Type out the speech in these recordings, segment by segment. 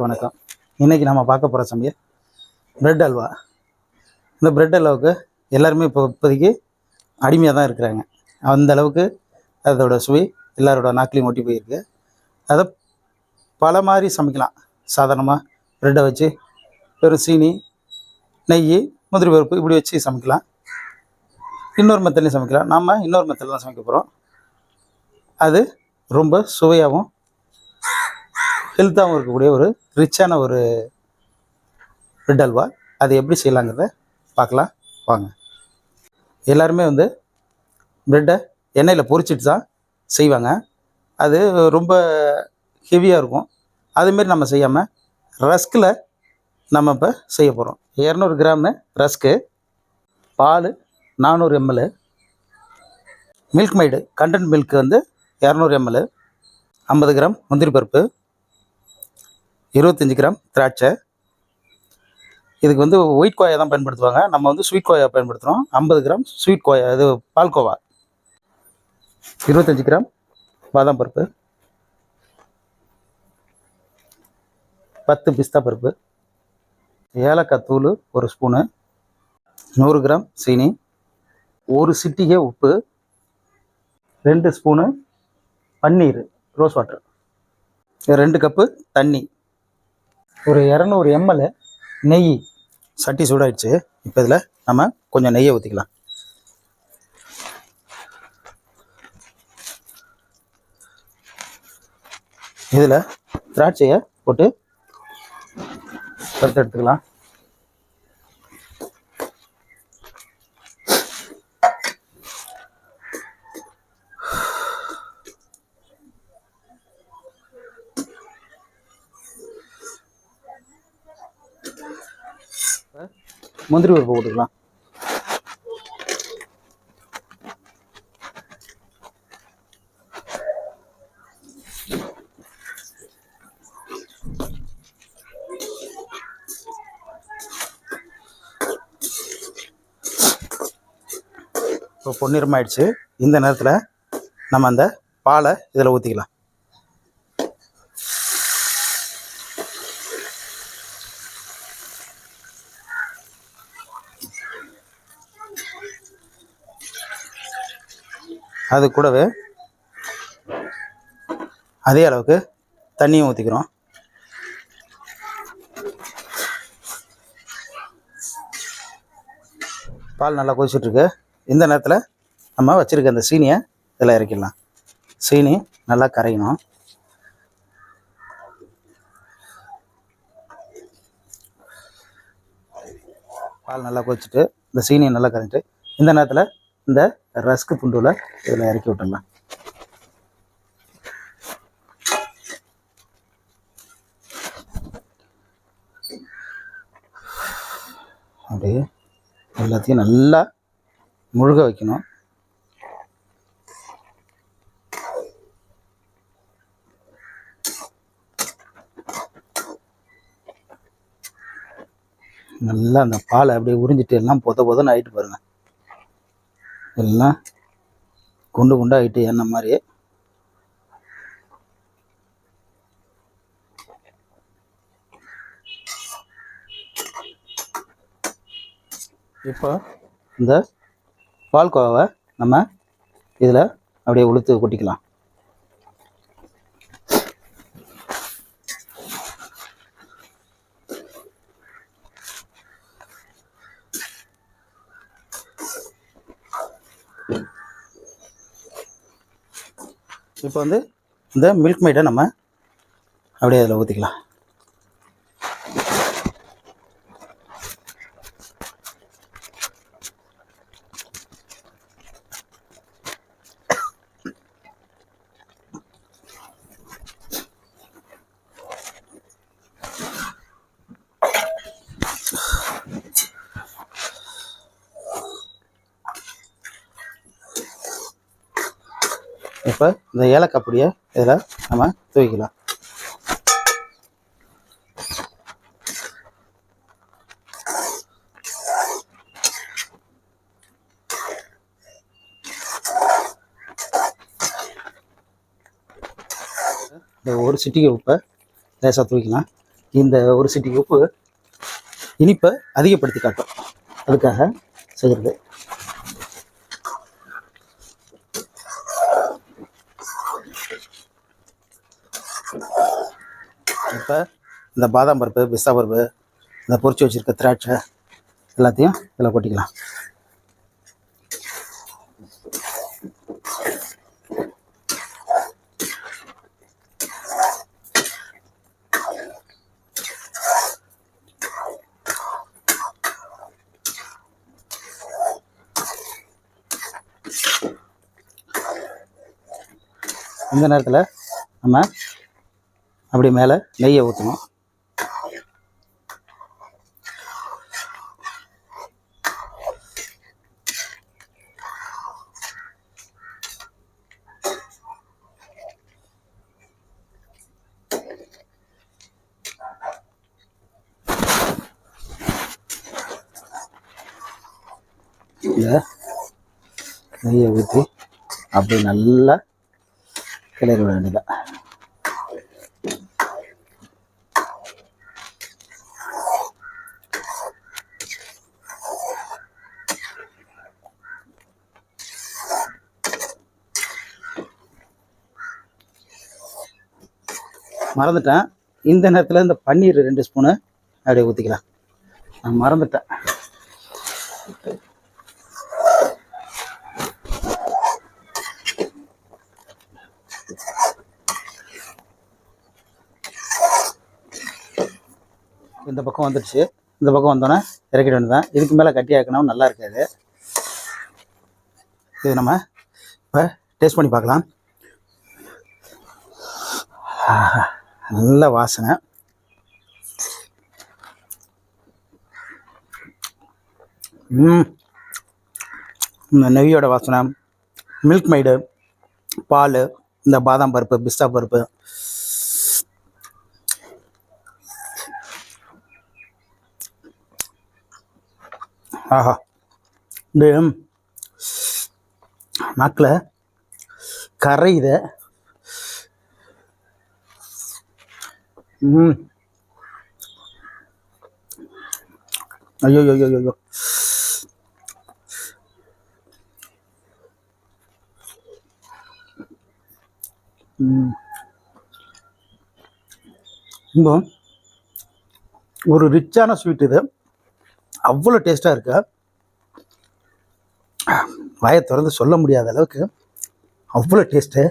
அனைவருக்கும் வணக்கம். இன்றைக்கி நம்ம பார்க்க போகிற சமையல் பிரெட் அல்வா. இந்த பிரெட் அல்வாவுக்கு எல்லாருமே இப்போ இப்போதைக்கு அடிமையாக தான் இருக்கிறாங்க. அந்த அளவுக்கு அதோட சுவை எல்லாரோட நாக்கிலையும் ஒட்டி போயிருக்கு. அதை பல மாதிரி சமைக்கலாம். சாதாரணமாக பிரெட்டை வச்சு வெறும் சீனி நெய் முதிரி பருப்பு இப்படி வச்சு சமைக்கலாம். இன்னொரு மெத்தட்லையும் சமைக்கலாம். நம்ம இன்னொரு மெத்தடில் தான் சமைக்க போகிறோம் அது ரொம்ப சுவையாகவும் ஹெல்த்தாகவும் இருக்கக்கூடிய ஒரு ரிச்சான ஒரு பிரெட் அல்வா. அது எப்படி செய்யலாங்கிறத பார்க்கலாம். வாங்க. எல்லாருமே வந்து ப்ரெட்டை எண்ணெயில் பொரிச்சிட்டு தான் செய்வாங்க. அது ரொம்ப ஹெவியாக இருக்கும். அதுமாரி நம்ம செய்யாமல் ரஸ்கில் நம்ம இப்போ செய்ய போகிறோம் இரநூறு கிராமு ரஸ்க்கு பால் நானூறு ml milk maid content milk வந்து இரநூறு எம்எல் ஐம்பது கிராம் முந்திரி பருப்பு இருபத்தஞ்சி கிராம் திராட்சை. இதுக்கு வந்து ஒயிட் கோயா தான் பயன்படுத்துவாங்க. நம்ம வந்து ஸ்வீட் கோயா பயன்படுத்துகிறோம் ஐம்பது கிராம் ஸ்வீட் கோயா இது பால்கோவா இருபத்தஞ்சி கிராம் பாதாம் பருப்பு. பத்து பிஸ்தா பருப்பு. ஏலக்காய் தூள் ஒரு ஸ்பூனு நூறு கிராம் சீனி. ஒரு சிட்டிகை உப்பு. ரெண்டு ஸ்பூனு பன்னீர் ரோஸ் வாட்டர் ரெண்டு கப்பு தண்ணி. ஒரு இரநூறு எம்எல் நெய் சட்டி சூடாயிடுச்சு. இப்போ இதில் நம்ம கொஞ்சம் நெய்யை ஊற்றிக்கலாம் இதில் திராட்சையை போட்டு வறுத்து எடுத்துக்கலாம். முந்திரி பருப்பு போட்டுக்கலாம். இப்போ பொன்னிறமாயிடுச்சு. இந்த நேரத்தில் நம்ம அந்த பாலை இதில் ஊற்றிக்கலாம் அது கூடவே அதே அளவுக்கு தண்ணியும் ஊற்றிக்கிறோம் பால் நல்லா கொதிச்சுட்ருக்கு. இந்த நேரத்தில் நம்ம வச்சுருக்க அந்த சீனியை இதில் இறக்கிடலாம். சீனி நல்லா கரையணும். பால் நல்லா கொதிச்சுட்டு இந்த சீனியை நல்லா கரைஞ்சிட்டு இந்த நேரத்தில் இந்த ரஸ்க்கு துண்டுல இதில் இறக்கி விட்டுடலாம். அப்படியே எல்லாத்தையும் நல்லா முழுக வைக்கணும். நல்லா அந்த பாலை அப்படியே உறிஞ்சிட்டு எல்லாம் பொத பொதன்னு ஆகிட்டு பாருங்க. எல்லாம் குண்டு குண்டு ஆயிட்டு எண்ணெய் மாதிரி? இப்போ இந்த பால்கோவாவை நம்ம இதில் அப்படியே உளுத்து கொட்டிக்கலாம். இப்போ வந்து இந்த மில்க் மைட்டை நம்ம அப்படியே அதில் ஊற்றிக்கலாம் இப்போ இந்த ஏலக்காய் பொடியை இதில் நம்ம தூவிக்கலாம். இந்த ஒரு சிட்டிகை உப்பை லேசாக தூக்கிக்கலாம் இந்த ஒரு சிட்டிகை உப்பு இனிப்பை அதிகப்படுத்தி காட்டும். அதுக்காக செய்கிறது பருப்பை இந்த பாதாம் பருப்பு பிஸ்தா பருப்பு இந்த பொரிச்சு வச்சுருக்க திராட்சை எல்லாத்தையும் இதில் கொட்டிக்கலாம். இந்த நேரத்தில் நம்ம அப்படி மேலே நெய்யை ஊற்றணும் இந்த நெய்யை ஊற்றி அப்படி நல்லா கிளறி விட வேண்டியதான் மறந்துட்டேன். இந்த நேரத்தில் இந்த பன்னீர் ரெண்டு ஸ்பூனு அப்படியே ஊற்றிக்கலாம் நான் மறந்துட்டேன். இந்த பக்கம் வந்துடுச்சு. இந்த பக்கம் வந்தோன்னே இறக்கிட வேண்டியதான் இதுக்கு மேலே கட்டி ஆக்கணும் நல்லா இருக்காது. இது நம்ம இப்போ டேஸ்ட் பண்ணி பார்க்கலாம். ஆஹா, நல்ல வாசனை. இந்த நெய்யோட வாசனை மில்க் மைடு பால் இந்த பாதாம் பருப்பு பிஸ்தா பருப்பு. ஆஹா. இந்த நாக்கில் கரையுது ஐயோ ஐயோ ஐயோ ஐயோ. ம். இப்போ ஒரு ரிச்சான ஸ்வீட் இது. அவ்வளோ டேஸ்ட்டாக இருக்கு. வாயை திறந்து சொல்ல முடியாத அளவுக்கு அவ்வளோ டேஸ்ட்டு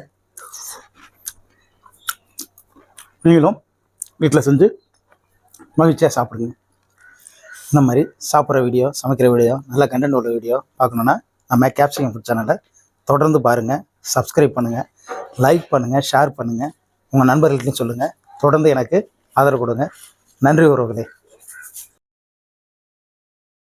நீங்களும் வீட்டில் செஞ்சு மகிழ்ச்சியாக சாப்பிடுங்க. இந்த மாதிரி சாப்பிட்ற வீடியோ சமைக்கிற வீடியோ நல்ல கண்டென்ட் உள்ள வீடியோ பார்க்கணுன்னா நம்ம கேப்சிகம் ஃபுட் சேனலை தொடர்ந்து பாருங்கள் சப்ஸ்கிரைப் பண்ணுங்கள் லைக் பண்ணுங்கள் ஷேர் பண்ணுங்கள் உங்கள் நண்பர்களுக்கும் சொல்லுங்கள் தொடர்ந்து எனக்கு ஆதரவு கொடுங்க. நன்றி உறவுகளே.